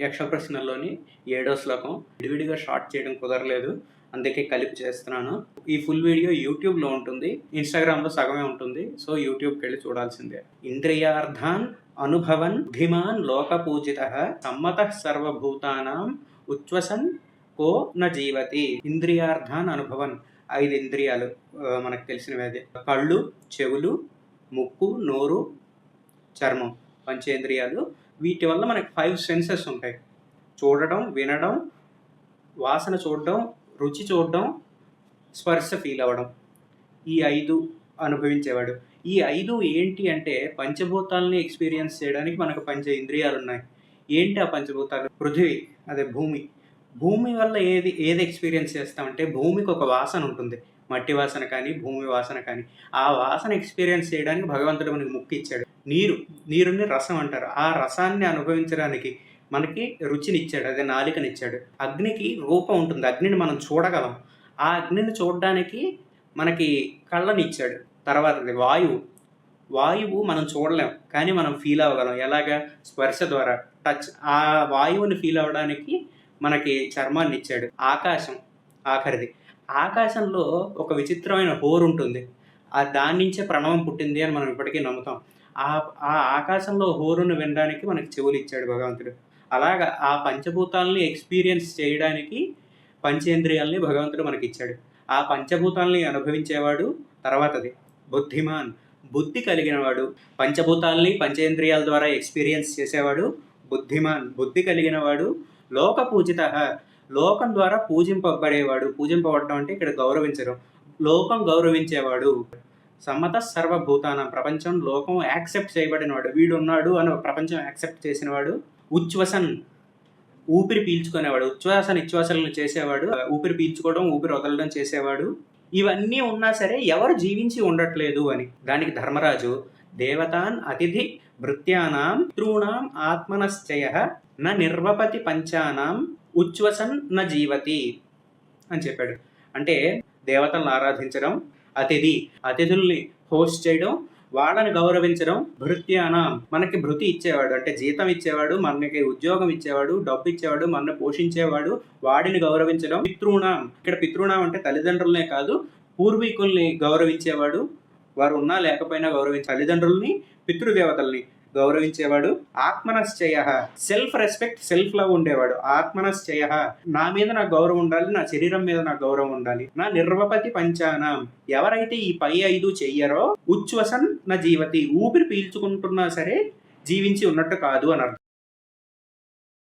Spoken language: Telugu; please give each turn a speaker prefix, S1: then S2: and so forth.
S1: యక్ష ప్రశ్నల్లోని ఏడో శ్లోకం. విడివిడిగా షార్ట్ చేయడం కుదరలేదు. అందుకే కలిపి చేస్తున్నాను. ఈ ఫుల్ వీడియో యూట్యూబ్లో ఉంటుంది. ఇన్స్టాగ్రామ్లో సగమే ఉంటుంది. సో యూట్యూబ్కి వెళ్ళి చూడాల్సిందే. ఇంద్రియార్థాన్ అనుభవన్ ధీమాన్ లోకపూజిత సమ్మత సర్వభూతానాం ఉచ్వసన్ కో న జీవతి. ఇంద్రియార్థాన్ అనుభవన్. ఐదు ఇంద్రియాలు మనకు తెలిసినవి అదే. కళ్ళు చెవులు ముక్కు నోరు చర్మం. పంచేంద్రియాలు వీటి వల్ల మనకి ఫైవ్ సెన్సెస్ ఉంటాయి. చూడడం వినడం వాసన చూడడం రుచి చూడడం స్పర్శ ఫీల్ అవ్వడం. ఈ ఐదు అనుభవించేవాడు. ఈ ఐదు ఏంటి అంటే పంచభూతాలని ఎక్స్పీరియన్స్ చేయడానికి మనకు పంచ ఇంద్రియాలు ఉన్నాయి. ఏంటి ఆ పంచభూతాలు? పృథివీ అదే భూమి. భూమి వల్ల ఏది ఏది ఎక్స్పీరియన్స్ చేస్తామంటే భూమికి ఒక వాసన ఉంటుంది. మట్టి వాసన కానీ భూమి వాసన కానీ. ఆ వాసన ఎక్స్పీరియన్స్ చేయడానికి భగవంతుడు మనకి ముక్కు ఇచ్చాడు. నీరు నీరుని రసం అంటారు. ఆ రసాన్ని అనుభవించడానికి మనకి రుచినిచ్చాడు అదే నాలికనిచ్చాడు. అగ్నికి రూపం ఉంటుంది అగ్నిని మనం చూడగలం. ఆ అగ్నిని చూడడానికి మనకి కళ్ళనిచ్చాడు. తర్వాత వాయువు. వాయువు మనం చూడలేం కానీ మనం ఫీల్ అవ్వగలం. ఎలాగా? స్పర్శ ద్వారా. టచ్ ఆ వాయువుని ఫీల్ అవ్వడానికి మనకి చర్మాన్ని ఇచ్చాడు ఆకాశం ఆఖరిది. ఆకాశంలో ఒక విచిత్రమైన హోర్ ఉంటుంది ఆ దాని నుంచే ప్రణవం పుట్టింది అని మనం ఇప్పటికీ నమ్ముతాం. ఆ ఆ ఆకాశంలో హోరును వినడానికి మనకి చెవులు ఇచ్చాడు భగవంతుడు. అలాగా ఆ పంచభూతాలని ఎక్స్పీరియన్స్ చేయడానికి పంచేంద్రియాలని భగవంతుడు మనకి ఇచ్చాడు ఆ పంచభూతాలని అనుభవించేవాడు తర్వాతది బుద్ధిమాన్. బుద్ధి కలిగినవాడు పంచభూతాల్ని పంచేంద్రియాల ద్వారా ఎక్స్పీరియన్స్ చేసేవాడు బుద్ధిమాన్. బుద్ధి కలిగినవాడు లోక పూజిత లోకం ద్వారా పూజింపబడేవాడు. పూజింపబడటం అంటే ఇక్కడ గౌరవించడం. లోకం గౌరవించేవాడు. సమ్మత సర్వభూతానం. ప్రపంచం లోకం యాక్సెప్ట్ చేయబడినవాడు. వీడు ఉన్నాడు అని ప్రపంచం యాక్సెప్ట్ చేసినవాడు. ఉచ్వసన్ ఊపిరి పీల్చుకునేవాడు. ఉచ్ఛ్వాస నిశ్వాసలను చేసేవాడు. ఊపిరి పీల్చుకోవడం ఊపిరి వదలడం చేసేవాడు. ఇవన్నీ ఉన్నా సరే ఎవరు జీవించి ఉండట్లేదు అని. దానికి ధర్మరాజు దేవతాన్ అతిథి భృత్యానాం తృణాం ఆత్మనశ్చయ న నిర్వపతి పంచానాం ఉచ్ఛ్వసన్ న జీవతి అని చెప్పాడు. అంటే దేవతలను ఆరాధించడం అతిథి. అతిథుల్ని హోస్ట్ చేయడం వాళ్ళని గౌరవించడం భృత్యాన. మనకి భృతి ఇచ్చేవాడు అంటే జీతం ఇచ్చేవాడు మనకి ఉద్యోగం ఇచ్చేవాడు డబ్బు ఇచ్చేవాడు మనల్ని పోషించేవాడు వాడిని గౌరవించడం పితృణం ఇక్కడ పితృణం అంటే తల్లిదండ్రులనే కాదు పూర్వీకుల్ని గౌరవించేవాడు. వారు ఉన్నా లేకపోయినా గౌరవించే తల్లిదండ్రుల్ని పితృదేవతల్ని. గౌరవించేవాడు ఆత్మనశ్చయ. సెల్ఫ్ రెస్పెక్ట్ సెల్ఫ్ లవ్ ఉండేవాడు ఆత్మనశ్చయ. నా మీద నాకు గౌరవం ఉండాలి నా శరీరం మీద నాకు గౌరవం ఉండాలి. నా నిర్వపతి పంచానం. ఎవరైతే ఈ పై ఐదు చెయ్యరో ఉచ్ఛ్వసన్ నా జీవతి. ఊపిరి పీల్చుకుంటున్నా సరే జీవించి ఉన్నట్టు కాదు అని అర్థం.